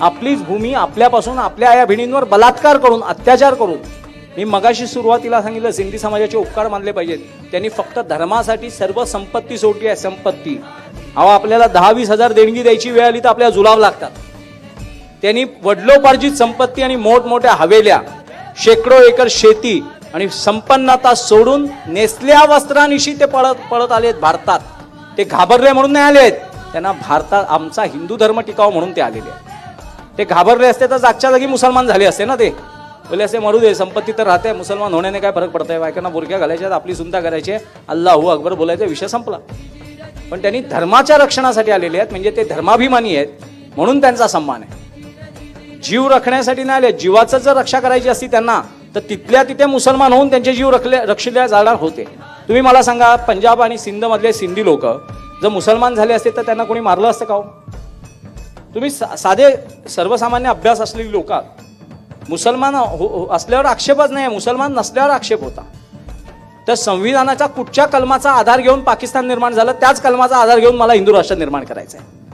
आपलीच भूमी आपल्यापासून आपल्या आया बहिणींवर बलात्कार करून अत्याचार करून. मी मगाशी सुरुवातीला सांगितलं सिंधी समाजाचे उपकार मानले पाहिजेत. त्यांनी फक्त धर्मासाठी सर्व संपत्ती सोडली आहे संपत्ती. अहो आपल्याला दहा वीस हजार देणगी द्यायची वेळ आली तर आपल्याला जुलाव लागतात. त्यांनी वडलोपार्जित संपत्ती आणि मोठमोठ्या हवेल्या शेकडो एकर शेती आणि संपन्नता सोडून नेसल्या वस्त्रानिशी ते पळत पळत आलेत भारतात. ते घाबरले म्हणून नाही आले आहेत त्यांना भारतात आमचा हिंदू धर्म टिकाव म्हणून ते आलेले आहेत. ते घाबरले असते तर जागच्या जागी मुसलमान झाले असते ना ते. बोले असे मरू दे संपत्ती तर राहते मुसलमान होण्याने काय फरक पडतंय? बायकांना बुरक्या घालायच्या आपली सुनता करायचे अल्लाहू अकबर बोलायचा विषय संपला. पण त्यांनी धर्माच्या रक्षणासाठी आलेले आहेत म्हणजे ते धर्माभिमानी आहेत म्हणून त्यांचा सन्मान आहे. जीव रखण्यासाठी नाही आले जीवाचं जर रक्षा करायची असती त्यांना तर तिथल्या तिथे मुसलमान होऊन त्यांचे जीव रखले रक्षिले जाणार होते. तुम्ही मला सांगा पंजाब आणि सिंधमधले सिंधी लोक जर मुसलमान झाले असते तर त्यांना कोणी मारलं असतं का हो? तुम्ही सा- साधे सर्वसामान्य अभ्यास असलेली लोक मुसलमान हो, हो- असल्यावर आक्षेपच नाही मुसलमान नसल्यावर आक्षेप होता. तर संविधानाच्या कुठच्या कलमाचा आधार घेऊन पाकिस्तान निर्माण झालं? त्याच कलमाचा आधार घेऊन मला हिंदू राष्ट्र निर्माण करायचं आहे